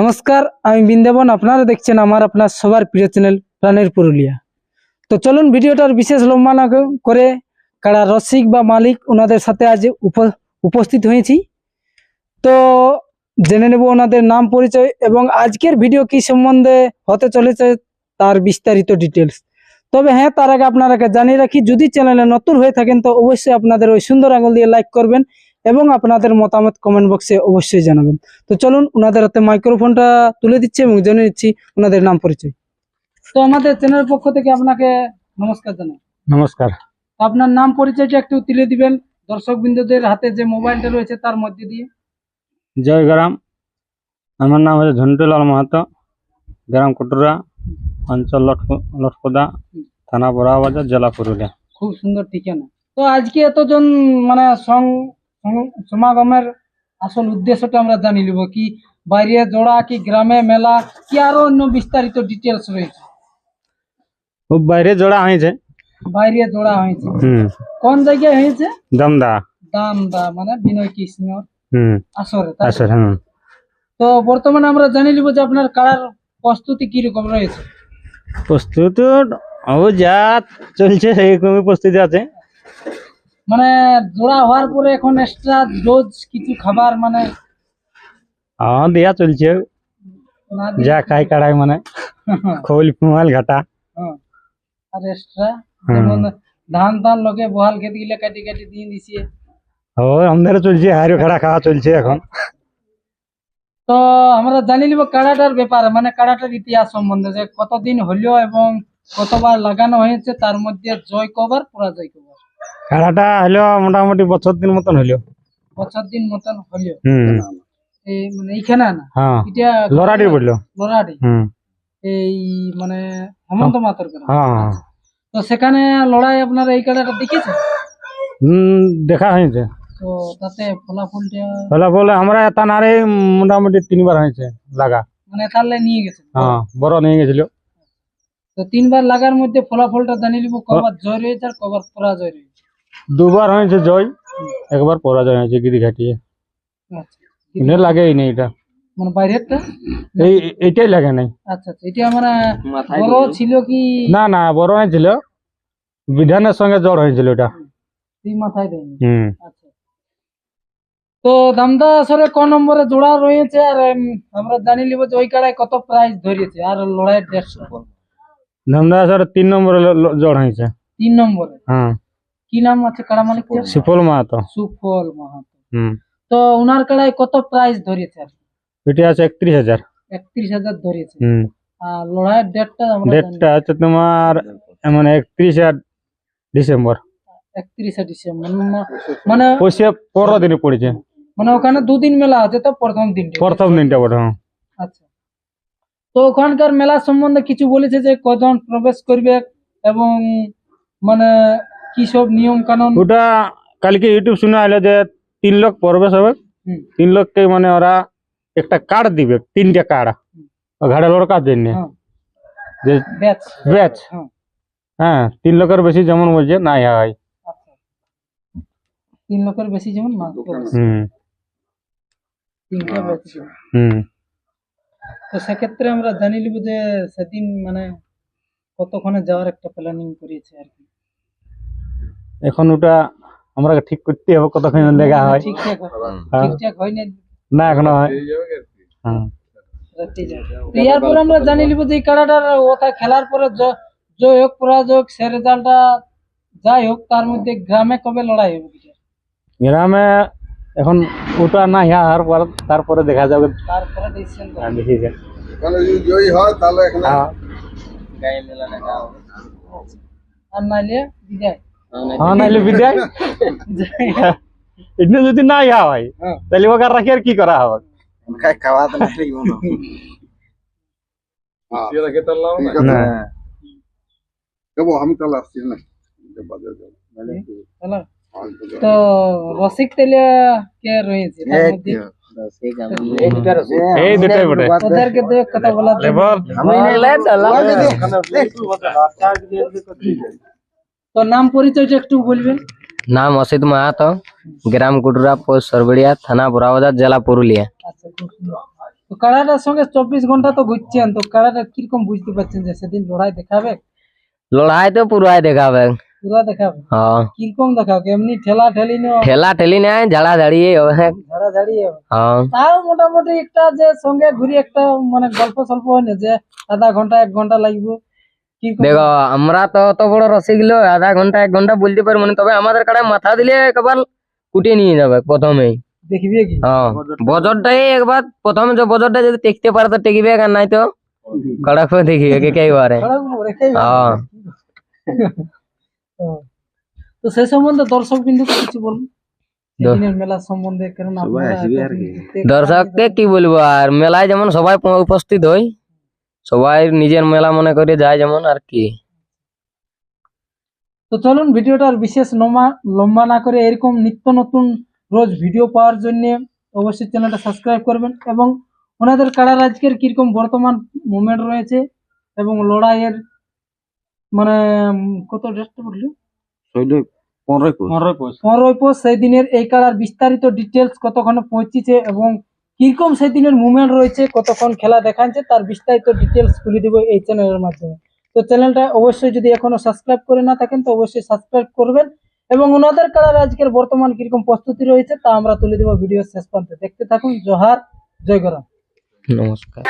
নমস্কার, আমি বৃন্দাবন। আপনারা দেখছেন আমার, আপনার সবার প্রিয় চ্যানেল প্রাণের পুরুলিয়া। তো চলুন ভিডিওটার বিশেষ লম্বা না করে কারা রসিক বা মালিক, ওনাদের সাথে আজ উপ- উপস্থিত হয়েছি। তো জেনে নেব ওনাদের নাম পরিচয় এবং আজকের ভিডিও কি সম্বন্ধে হতে চলেছে তার বিস্তারিত ডিটেলস তবে হ্যাঁ তার আগে আপনারা জানিয়ে রাখি, যদি চ্যানেলে নতুন হয়ে থাকেন, তো অবশ্যই আপনাদের ওই সুন্দর আঙুল দিয়ে লাইক করবেন। এবং আপনাদের মতামত কমেন্ট বক্সে অবশ্যই জানাবেন। তো চলুন ওনাদের হাতে মাইক্রোফোনটা তুলে দিচ্ছি এবং জেনে নিচ্ছি ওনাদের নাম পরিচয়। তো আমাদের চ্যানেলের পক্ষ থেকে আপনাকে নমস্কার জানাই। নমস্কার। তো আপনার নাম পরিচয়টা একটু তুলে দিবেন। দর্শক বিন্দুদের হাতে যে মোবাইলটা রয়েছে তার মধ্যে দিয়ে। জয় গ্রাম। আমার নাম হচ্ছে ঝন্টুলাল মাহাতো। গ্রাম কুটুরা অঞ্চল লটক- লটকদা থানা বড়াবাজার জেলা পুরুলিয়া। খুব সুন্দর ঠিকানা। তো আজকে এতজন মানে সং- সমাগমের আসল উদ্দেশ্যটা আমরা জানি নিব কি বাইরে জোড়া কি গ্রামে মেলা কি আরও অন্য বিস্তারিত ডিটেলস রয়েছে? বাইরে জোড়া হয়েছে। বাইরে জোড়া হয়েছে। হুম। কোন জায়গায় হয়েছে? দমদা। দাম দা মানে বিনয় কৃষ্ণ হুম। আসরে তো? আচ্ছা তো বর্তমানে আমরা জানি নিব যে আপনার কালার প্রস্তুতি কীরকম রয়েছে? প্রস্তুত ও যা চলছে সেইরকমই প্রস্তুতি আছে। মানে জোড়া হওয়ার পরে এখন এক্সট্রা ডোজ কিছু খাবার মানে হ্যাঁ দেয়া চলছে। যা খাই কাড়াই মানে। খোল ফুমাল ঘাটা। হ্যাঁ। আর এক্সট্রা ধান ধান লোকে বহাল খেতে গেলে কাটি কাটি দিয়ে দিছে। ও আমাদের চলছে হাড়ি খাড়া খাওয়া চলছে এখন। তো আমরা জানি নিব কাড়াটার ব্যাপারে মানে কাড়াটার ইতিহাস সম্বন্ধে যে কতদিন হলো এবং কতবার লাগানো হয়েছে তার মধ্যে জয় কবার পরাজয় কবার। খাড়াটা হলো মোটামুটি বছর দিন মতন হইল বছর দিন মতন হলো হুম। এই মানে এইখানে না? হ্যাঁ। এটা লড়াটি বলল। হুম। এই মানে হেমন্ত মাতর গ্রাম হ্যাঁ তো সেখানে লড়াই আপনারা এই কাড়াটা দেখেছেন? হুম দেখা হয়েছে। তো তাতে ফলাফলটা? বলে আমরা তানারে মোটামুটি তিনবার হয়েছে লাগা। মানে তাহলে নিয়ে গেছেন? হ্যাঁ বড় নিয়ে গেছিল। তো তিনবার লাগার মধ্যে ফলাফলটা জানি নিব কবার জয় রয়েছে আর কবার পরাজয় রয়েছে। দুবার হয়েছে জয় একবার পরাজয় হয়েছে গিরি ঘাটিয়ে। আচ্ছা কিন্তু লাগেই নেই এটা। মানে বাইরেরটা? এই এইটাই লাগে নাই। আচ্ছা আচ্ছা এটা মানে বড় ছিল কি? না না বড় হয়েছিল। বিধানের সঙ্গে জ্বর হয়েছিল এটা। মাথায় দেয়নি? হুম। আচ্ছা। তো দামদা আসলে ক নম্বরে জোড়া রয়েছে আর আমরা জানি নিব যে ওই কাড়ায় কত প্রাইস ধরেছে আর লড়াইয়ের দেড়শো ধমদা স্যার তিন নম্বরে ল- হয়েছে। তিন নম্বরে? হ্যাঁ। কি নাম আছে কাড়া মালিক সুফল মাহাতো। সুফল মাহাতো। হুম। তো ওনার কাড়ায় কত প্রাইস ধরেছে? আর এটা আছে একত্রিশ হাজার। একত্রিশ হাজার ধরেছে। আর লড়াইয়ের ডেটটা আমরা ডেটটা আছে তোমার মানে একত্রিশ ডিসেম্বর। একত্রিশে ডিসেম্বর। মানে- মানে পয়সা পনেরো দিনে পড়েছে। মানে ওখানে দুদিন মেলা আছে তো প্রথম দিনটা? প্রথম দিনটা বটে হ্যাঁ। আচ্ছা। তো ওখানকার মেলা সম্বন্ধে কিছু বলেছে যে কজন প্রবেশ করবে এবং মানে কি সব নিয়ম কানুন? ওটা কালকে ইউটিউব শুনে আইলো যে তিন লোক প্রবেশ হবে। তিন লোককে মানে ওরা একটা কার্ড দিবে তিনটা কার্ড। ঘাড়ে লড়কার জন্য। হ্যাঁ। যে ব্যাচ। ব্যাচ। হ্যাঁ। হ্যাঁ তিন লোকের বেশি যেমন বলছে নাই হয়। আচ্ছা। তিন লোকের বেশি যেমন হুম। তিনটা ব্যাচ। হুম। তো সেক্ষেত্রে আমরা জানি নিব যে সেদিন মানে কতক্ষণে যাওয়ার একটা প্ল্যানিং করেছে আর কি। এখন ওটা আমরা ঠিক করতে হবে কতক্ষণ দেখা হয়। ঠিকঠাক হ্যাঁ। হয়। না। না এখনও হয়। হ্যাঁ যায়। তো আমরা জানি নিব যে এই ওটা খেলার পরে জয় হোক পরাজয় হোক সে রেজাল্টটা যাই হোক তার মধ্যে গ্রামে কবে লড়াই হবে গ্রামে এখন ওটা না আর পর তারপরে দেখা যাবে। তারপরে ডিসিশন হ্যাঁ, যদি জয়ী হয় তাহলে এখানে হ্যাঁ। আর নাইলে বিদায়। হ্যাঁ নাইলে বিদায়। এটা যদি না ইয়া হয় হ্যাঁ। তাহলে ওকে রাখি আর কি করা হবে? খাই খাওয়া তো নাই লাগবে না। ঠিক আছে না? যাব আমি তাহলে আসছি না? বাজার যাব। চলো তো রসিক তেলে কে রয়েছে? এই দুটাই বটে। ওদেরকে তো কথা বলা তো নাম পরিচয়টা একটু বলবেন? নাম অসিত মাহাতো গ্রাম কুটুরা পোস্ট সরবড়িয়া থানা বড়াবাজার জেলা পুরুলিয়া। আচ্ছা খুব সুন্দর। তো কাড়াটার সঙ্গে চব্বিশ ঘণ্টা তো ঘুরছেন তো কাড়াটা কীরকম বুঝতে পারছেন যে সেদিন লড়াই দেখাবে? লড়াই তো পুরাই দেখাবে। পুরা দেখাবে? হ্যাঁ। কীরকম দেখাবে? এমনি ঠেলা ঠেলি ঠেলা ঠেলি নাই ঝাড়া ঝাড়িয়ে হবে। ঝাড়া ঝাড়িয়ে হ্যাঁ। তাও মোটামুটি একটা যে সঙ্গে ঘুরি একটা মানে গল্প সল্প হয় না যে আধা ঘণ্টা এক ঘণ্টা লাগবে। দেখো আমরা তো অত বড় রসিক আধা ঘণ্টা এক ঘণ্টা বলতে পারব না তবে আমাদের কাড়ায় মাথা দিলে একবার কুটিয়ে নিয়ে যাবে প্রথমেই। দেখবি কি? হ্যাঁ বজরটাই একবার প্রথমে যে বজরটা যদি টেকতে পারে তো টেকবে আর নাই তো? কড়াক করে দেখিবে কে কে বারে। হ্যাঁ। তো সেই সম্বন্ধে দর্শক বিন্দু কিছু বলুন। দর্শককে কি বলব আর মেলায় যেমন সবাই উপস্থিত হয় সবাই নিজের মেলা মনে করে যায় যেমন আর কি। তো চলুন ভিডিওটা আর বিশেষ লম্বা লম্বা না করে এরকম নিত্য নতুন রোজ ভিডিও পাওয়ার জন্য অবশ্যই চ্যানেলটা সাবস্ক্রাইব করবেন এবং ওনাদের কাড়ার আজকের কীরকম বর্তমান মুভমেন্ট রয়েছে এবং লড়াইয়ের মানে কত ডেটটা বললি? পনেরোই। পনেরোই পৌষ। পনেরোই পর সেই দিনের এই কাড়ার বিস্তারিত ডিটেলস কতক্ষণে পৌঁছেছে এবং কীরকম সেদিনের মুভমেন্ট রয়েছে, কতক্ষণ খেলা দেখাচ্ছে, তার বিস্তারিত ডিটেলস তুলে দিব এই চ্যানেলের মাধ্যমে। তো চ্যানেলটা অবশ্যই যদি এখনও সাবস্ক্রাইব করে না থাকেন, তো অবশ্যই সাবস্ক্রাইব করবেন। এবং ওনাদের কালার আজকের বর্তমান কীরকম প্রস্তুতি রয়েছে, তা আমরা তুলে দেবো ভিডিও শেষ পর্যন্ত দেখতে থাকুন, জোহার জয় গরম নমস্কার।